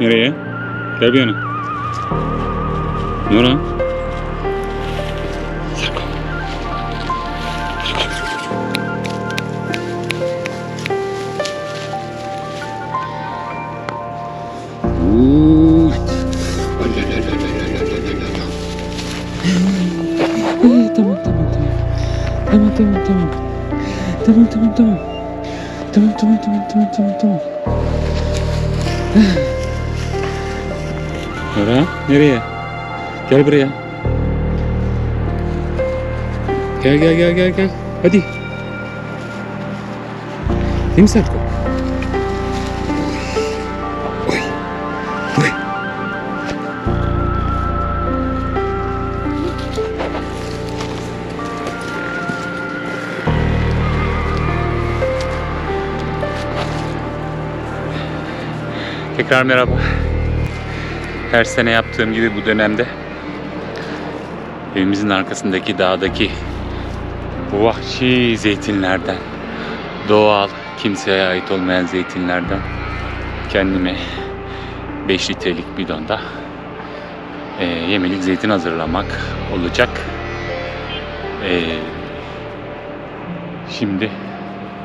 Nereye? Gel bir yana. Uuu. Ay, tamam tamam tamam. Tamam tamam tamam. Tamam tamam tamam. Tamam tamam tamam tamam tamam tamam. Nora nereye? Gel buraya. Gel gel gel gel gel. Hadi. Değil mi Serko? Oy. Oy. Tekrar merhaba. Her sene yaptığım gibi bu dönemde evimizin arkasındaki dağdaki bu vahşi zeytinlerden, doğal, kimseye ait olmayan zeytinlerden kendime 5 litrelik bidonda e, yemelik zeytin hazırlamak olacak. E, şimdi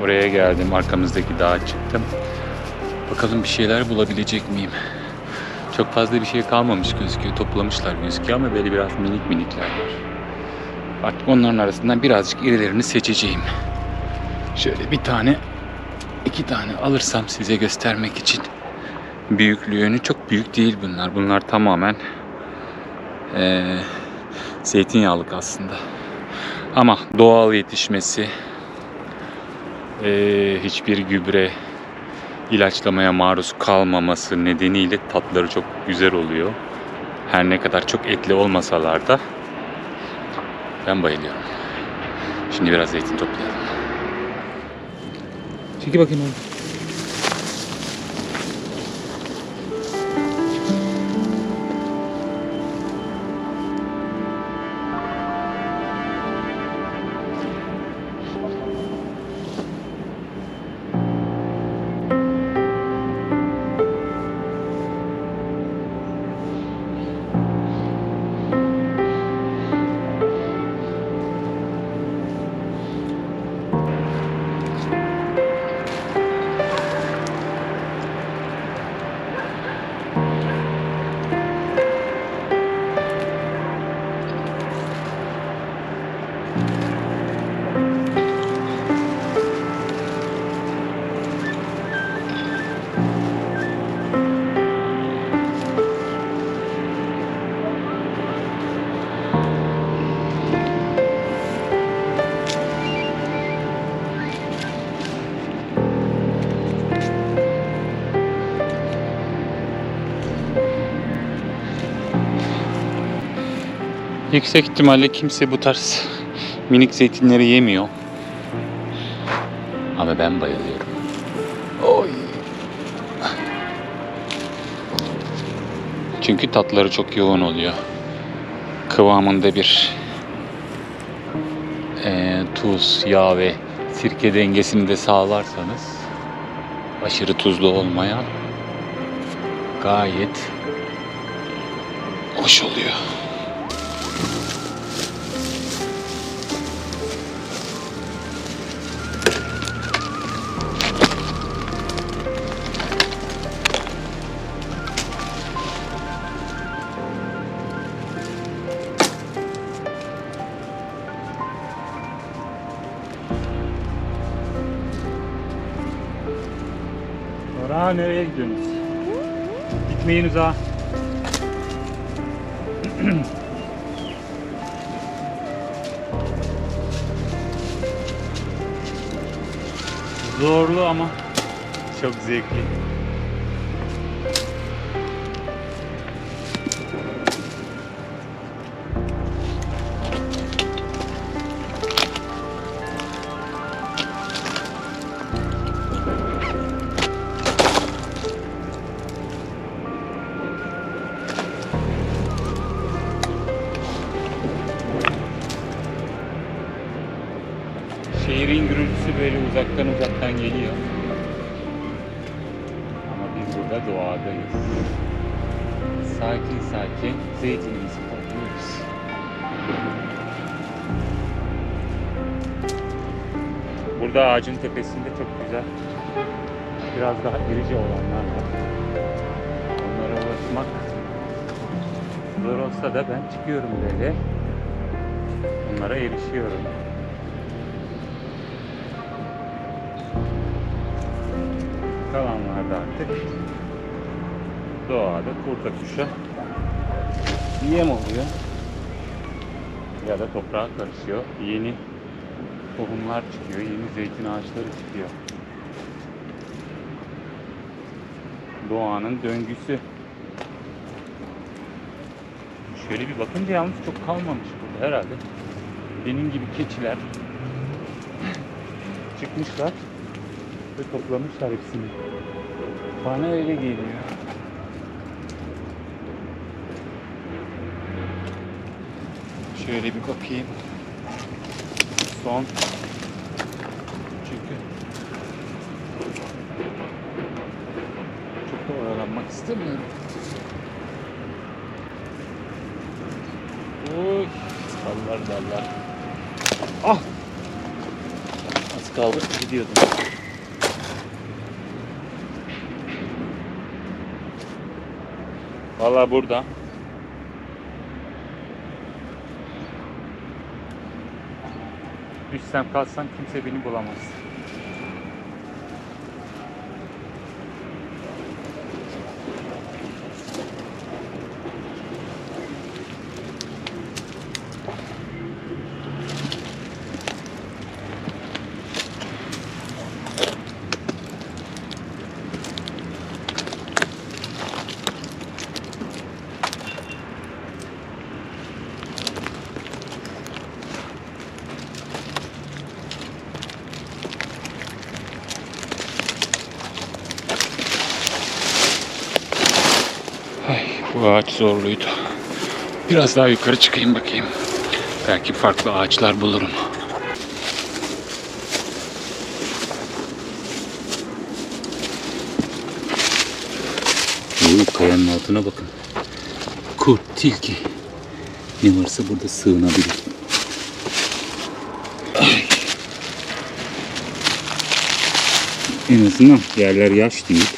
oraya geldim, arkamızdaki dağa çıktım. Bakalım bir şeyler bulabilecek miyim? Çok fazla bir şey kalmamış gözüküyor. Toplamışlar gözüküyor ama böyle biraz minik minikler var. Artık onların arasından birazcık irilerini seçeceğim. Şöyle bir tane, iki tane alırsam size göstermek için. Büyüklüğünü çok büyük değil bunlar. Bunlar tamamen eee zeytinyağlık aslında. Ama doğal yetişmesi, eee, hiçbir gübre, ilaçlamaya maruz kalmaması nedeniyle tatları çok güzel oluyor. Her ne kadar çok etli olmasalar da ben bayılıyorum. Şimdi biraz zeytin toplayalım. Çekil bakayım oğlum. Yüksek ihtimalle kimse bu tarz minik zeytinleri yemiyor. Ama ben bayılıyorum. Oy. Çünkü tatları çok yoğun oluyor. Kıvamında bir eee, tuz, yağ ve sirke dengesini de sağlarsanız aşırı tuzlu olmayan gayet hoş oluyor. Ora nereye gidiyorsunuz? Gitmeyin uzağa. Zorlu ama çok zevkli. Sakin sakin zeytinimizi topluyoruz. Burada ağacın tepesinde çok güzel biraz daha irice olanlar var. Onlara ulaşmak zor olsa da ben çıkıyorum böyle. Onlara erişiyorum. Kalanlarda artık doğada kurta kuşa yem oluyor. Ya da toprağa karışıyor. Yeni tohumlar çıkıyor, yeni zeytin ağaçları çıkıyor. Doğanın döngüsü. Şöyle bir bakınca yalnız çok kalmamış burada herhalde. Benim gibi keçiler çıkmışlar ve toplamışlar hepsini. Bana öyle geliyor. Şöyle bir bakayım. Son. Çünkü çok da oyalanmak istemiyorum. Oy, dallar dallar. Ah! Az kaldı gidiyordum. Valla burada. Düşsem kalsam kimse beni bulamaz. Bu ağaç zorluydu. Biraz daha yukarı çıkayım bakayım. Belki farklı ağaçlar bulurum. Uy, kayanın altına bakın. Kurt, tilki. Ne varsa burada sığınabilir. En azından yerler yaş değil.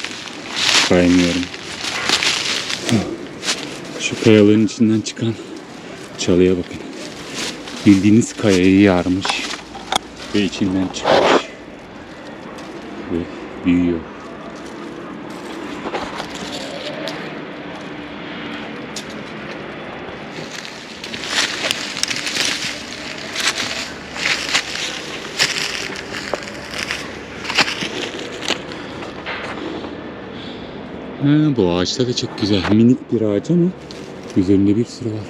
Kaymıyorum. Şu kayaların içinden çıkan çalıya bakın. Bildiğiniz kayayı yarmış ve içinden çıkmış. Ve büyüyor. Ha, bu ağaçta da çok güzel. Minik bir ağaç ama üzerinde bir sürü var.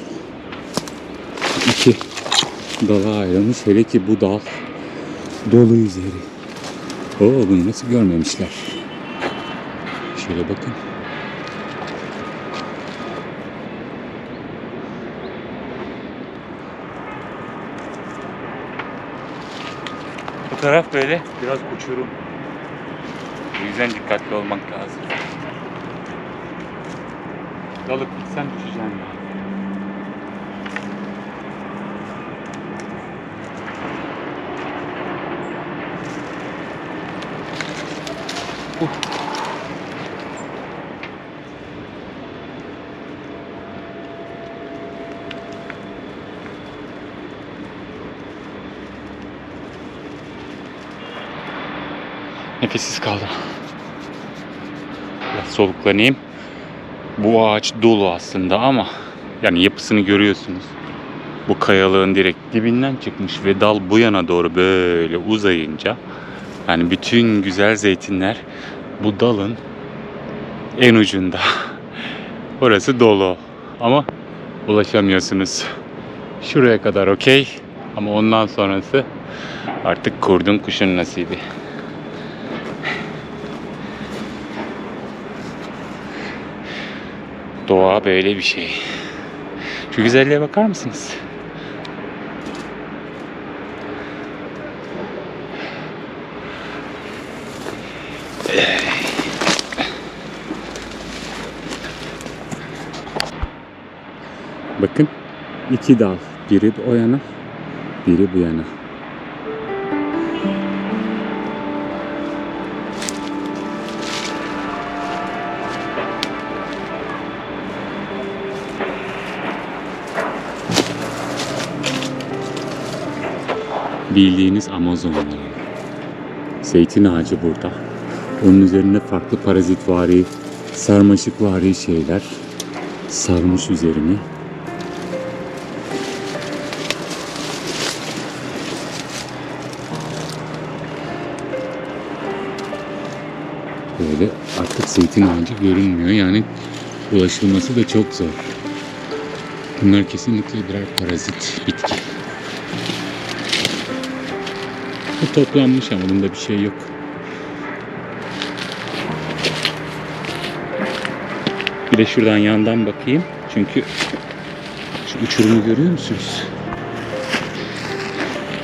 İki dala ayrılmış. Hele ki bu dal dolu üzeri. Oo bunu nasıl görmemişler. Şöyle bakın. Bu taraf böyle biraz uçurum. O yüzden dikkatli olmak lazım. Dalıp gitsen düşeceksin ya. Uh. Nefessiz kaldım. Biraz soluklanayım. Bu ağaç dolu aslında ama yani yapısını görüyorsunuz. Bu kayalığın direkt dibinden çıkmış ve dal bu yana doğru böyle uzayınca yani bütün güzel zeytinler bu dalın en ucunda. Orası dolu ama ulaşamıyorsunuz. Şuraya kadar okey ama ondan sonrası artık kurdun kuşun nasibi. Doğa böyle bir şey. Şu güzelliğe bakar mısınız? Bakın iki dal. Biri o yana, biri bu yana. Bildiğiniz Amazon yani. Zeytin ağacı burada. Onun üzerinde farklı parazitvari, sarmaşıkvari şeyler sarmış üzerini. Böyle artık zeytin ağacı görünmüyor. Yani ulaşılması da çok zor. Bunlar kesinlikle birer parazit bitki. Bu toplanmış ama bunda bir şey yok. Bir de şuradan yandan bakayım. Çünkü şu uçurumu görüyor musunuz?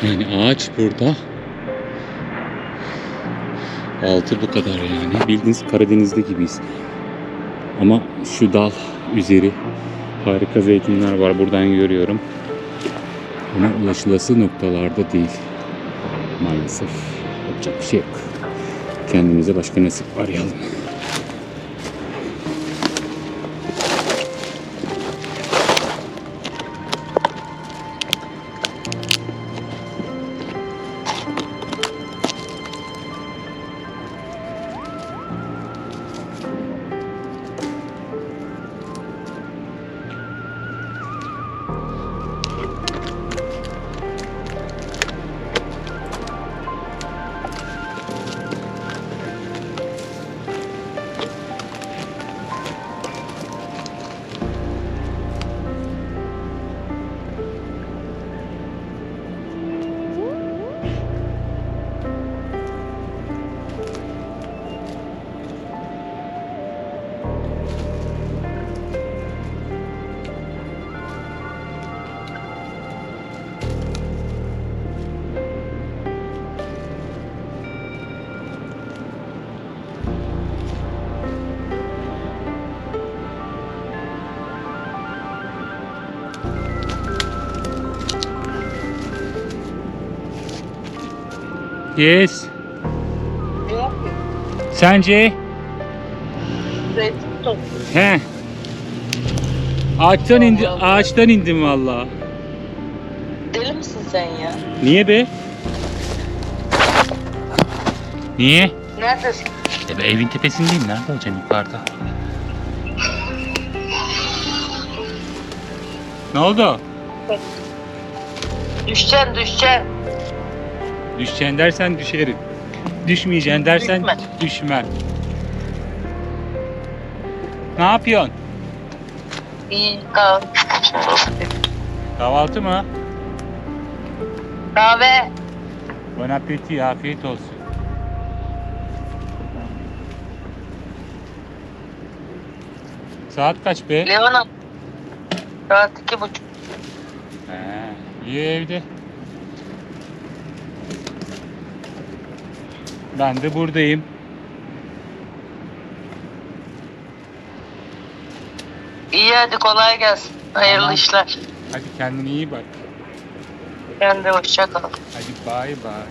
Yani ağaç burada. Altı bu kadar yani. Bildiğiniz Karadeniz'de gibiyiz. Ama şu dal üzeri harika zeytinler var. Buradan görüyorum. Ama ulaşılası noktalarda değil. Maalesef. Yapacak bir şey yok. Kendimize başka nasip arayalım. Yes. Sence? Zeytin toplu. He. Ağaçtan indi, ağaçtan indim valla. Deli misin sen ya? Niye be? Niye? Neredesin? E ben evin tepesindeyim. Nerede olacağım yukarıda? Ne oldu? Düşeceksin düşeceksin. Düşeceksin dersen düşerim. Düşmeyeceksin dersen Düşme. düşmem. Ne yapıyorsun? İyi kahve. Kahvaltı mı? Kahve. Bon appetit, afiyet olsun. Saat kaç be? Leon'um. Saat iki buçuk. He, iyi evde. Ben de buradayım. İyi hadi kolay gelsin. Hayırlı Tamam. işler. Hadi kendine iyi bak. Sen de hoşça kal. Hadi bay bay.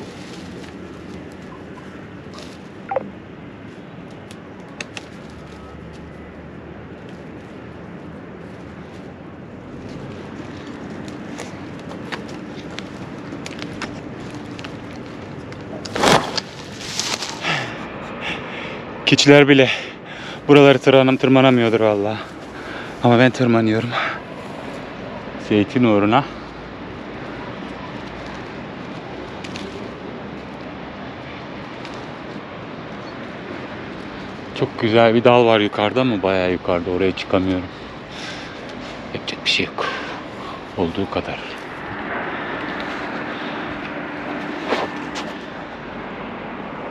Keçiler bile buraları tırmanım tırmanamıyordur valla. Ama ben tırmanıyorum. Zeytin uğruna. Çok güzel bir dal var yukarıda ama bayağı yukarıda oraya çıkamıyorum. Yapacak bir şey yok. Olduğu kadar.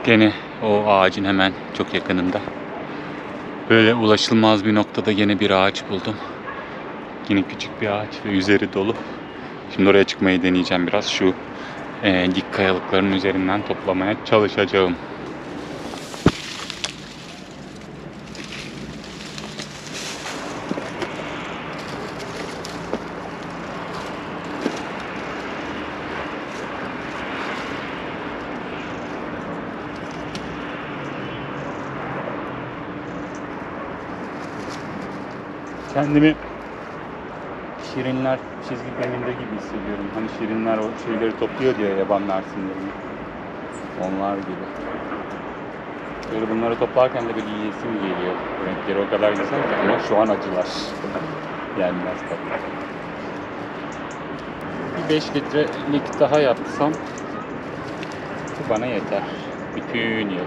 Gene o ağacın hemen çok yakınında. Böyle ulaşılmaz bir noktada yine bir ağaç buldum. Yine küçük bir ağaç ve üzeri dolu. Şimdi oraya çıkmayı deneyeceğim biraz. Şu eee, dik kayalıkların üzerinden toplamaya çalışacağım. Kendimi Şirinler çizgi filminde gibi hissediyorum. Hani Şirinler o şeyleri topluyor diye yaban mersinlerini. Onlar gibi. Böyle bunları toplarken de bir yiyesim geliyor. Renkleri o kadar güzel ki ama şu an acılar. Yenmez tabii. Bir 5 litrelik daha yapsam bana yeter. Bütün yıl.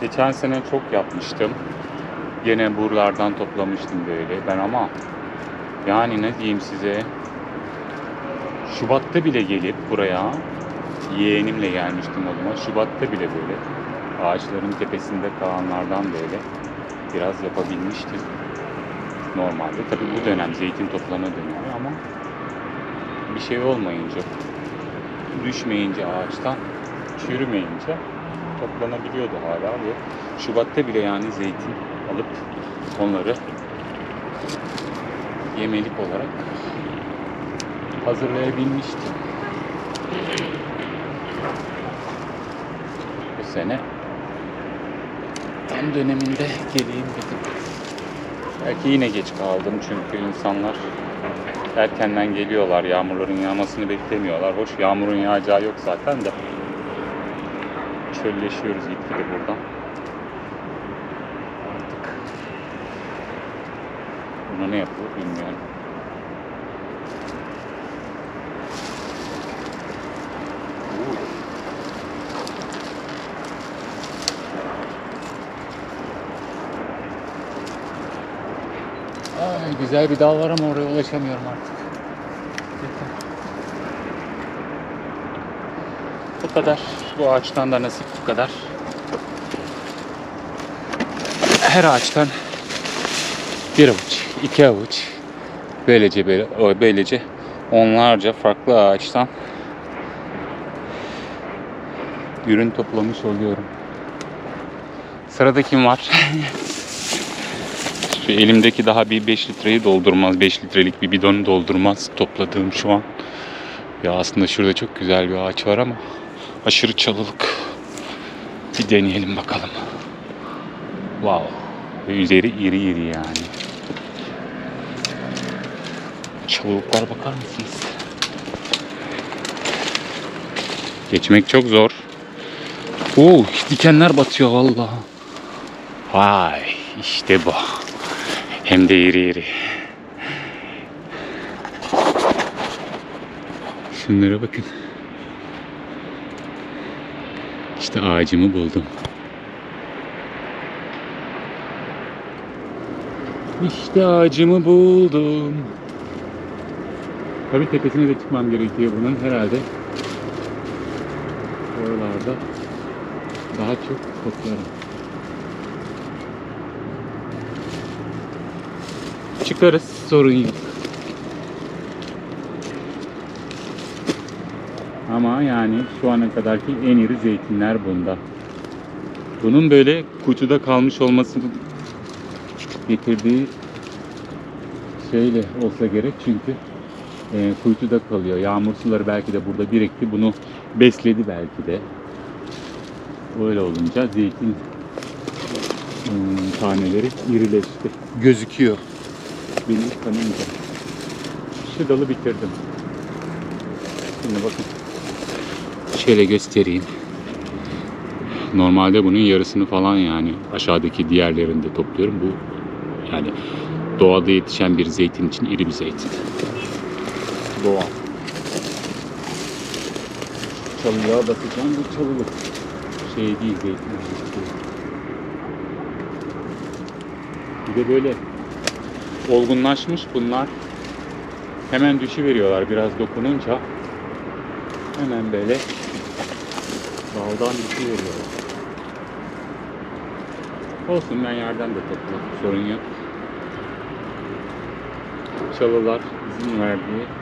Geçen sene çok yapmıştım. Gene buralardan toplamıştım böyle ben ama yani ne diyeyim size Şubat'ta bile gelip buraya yeğenimle gelmiştim o zaman. Şubat'ta bile böyle ağaçların tepesinde kalanlardan böyle biraz yapabilmiştim. Normalde tabii bu dönem zeytin toplama dönemi ama bir şey olmayınca düşmeyince ağaçtan çürümeyince toplanabiliyordu hala ve Şubat'ta bile yani zeytin alıp onları yemelik olarak hazırlayabilmiştim. Bu sene tam döneminde geleyim dedim. Belki yine geç kaldım çünkü insanlar erkenden geliyorlar. Yağmurların yağmasını beklemiyorlar. Hoş yağmurun yağacağı yok zaten de. Çölleşiyoruz gitgide buradan. Artık buna ne yapılır bilmiyorum. Ay, güzel bir dal var ama oraya ulaşamıyorum artık. Bu kadar. Bu ağaçtan da nasip bu kadar. Her ağaçtan bir avuç, iki avuç. Böylece böylece onlarca farklı ağaçtan ürün toplamış oluyorum. Sırada kim var? Şu elimdeki daha bir 5 litreyi doldurmaz. 5 litrelik bir bidonu doldurmaz topladığım şu an. Ya aslında şurada çok güzel bir ağaç var ama aşırı çalılık. Bir deneyelim bakalım. Wow. Üzeri iri iri yani. Çalılıklara bakar mısınız? Geçmek çok zor. Oo, dikenler batıyor vallahi. Vay, işte bu. Hem de iri iri. Şunlara bakın. İşte ağacımı buldum. İşte ağacımı buldum. Tabii tepesine de çıkmam gerekiyor bunun herhalde. Oralarda daha çok toplarım. Çıkarız sorun yok. Ama yani şu ana kadarki en iri zeytinler bunda. Bunun böyle kuytuda kalmış olması getirdiği şeyle olsa gerek çünkü e, kuytuda kalıyor. Yağmur suları belki de burada birikti. Bunu besledi belki de. Öyle olunca zeytin hmm, taneleri irileşti. Gözüküyor. Benim kanımca. Şu dalı bitirdim. Şimdi bakın. Şöyle göstereyim. Normalde bunun yarısını falan yani aşağıdaki diğerlerini de topluyorum. Bu yani doğada yetişen bir zeytin için iri bir zeytin. Doğal. Çalıya basacağım bu çalılık. Şey değil zeytin. Bir de böyle olgunlaşmış bunlar. Hemen düşüveriyorlar biraz dokununca. Hemen böyle daldan düşüveriyorlar. Olsun ben yerden de toplarım. Sorun yok. Çalılar izin verdiği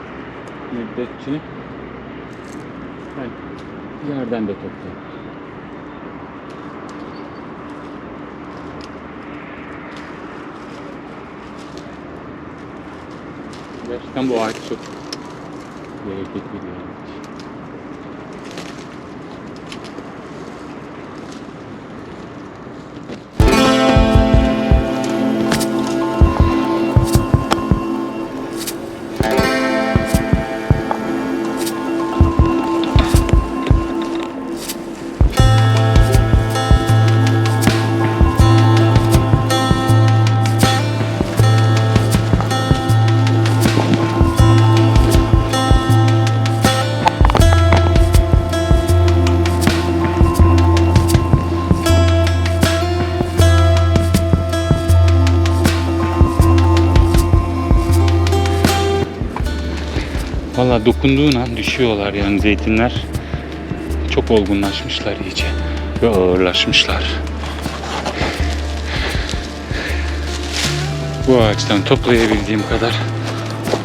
müddetçe ben yerden de toplarım. Gerçekten bu ağaç çok bereketli bir ağaç. Dokunduğun an düşüyorlar yani zeytinler. Çok olgunlaşmışlar iyice ve ağırlaşmışlar. Bu ağaçtan toplayabildiğim kadar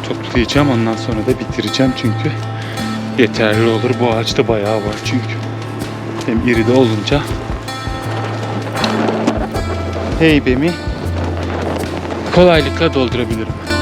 toplayacağım. Ondan sonra da bitireceğim çünkü yeterli olur. Bu ağaçta bayağı var çünkü. Hem iri de olunca heybemi kolaylıkla doldurabilirim.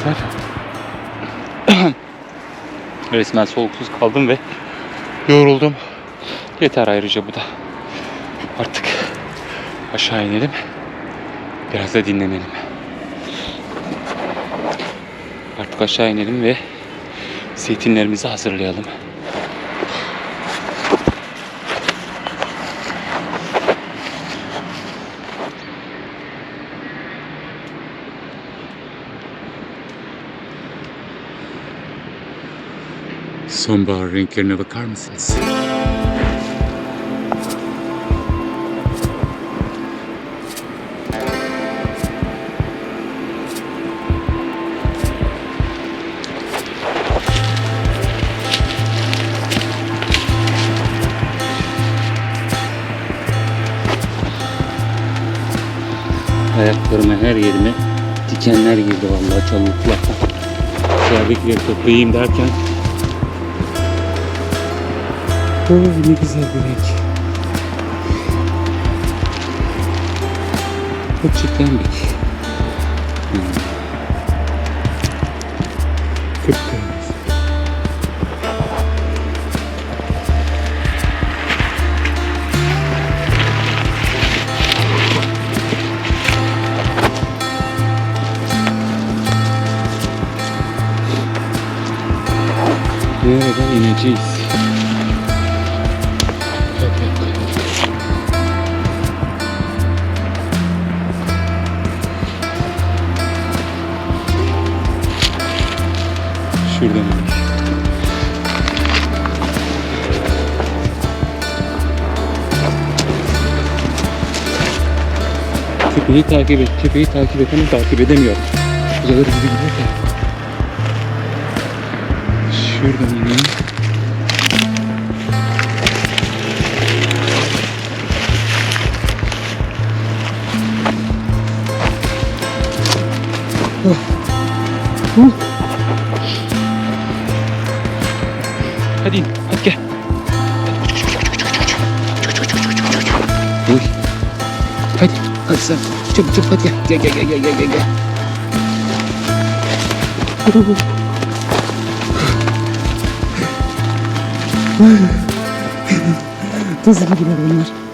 Yeter. Resmen soluksuz kaldım ve yoruldum. Yeter ayrıca bu da. Artık aşağı inelim. Biraz da dinlenelim. Artık aşağı inelim ve zeytinlerimizi hazırlayalım. Sonbahar renklerine bakar mısınız? Ayaklarıma her yerime dikenler girdi vallahi çalılıklardan. Dışarıdakileri toplayayım derken Oh ne güzel. Hmm. Kıpkırmızı. Nereden ineceğiz? Köpeği takip et, köpeği takip et ama takip edemiyorum. Bu kadar hızlı gidiyor ki. Şuradan ineyim. Hadi in, hadi gel. Hadi, hadi sen. Çabuk çabuk hadi gel. Gel gel gel gel gel gel. Nasıl gidiyor onlar?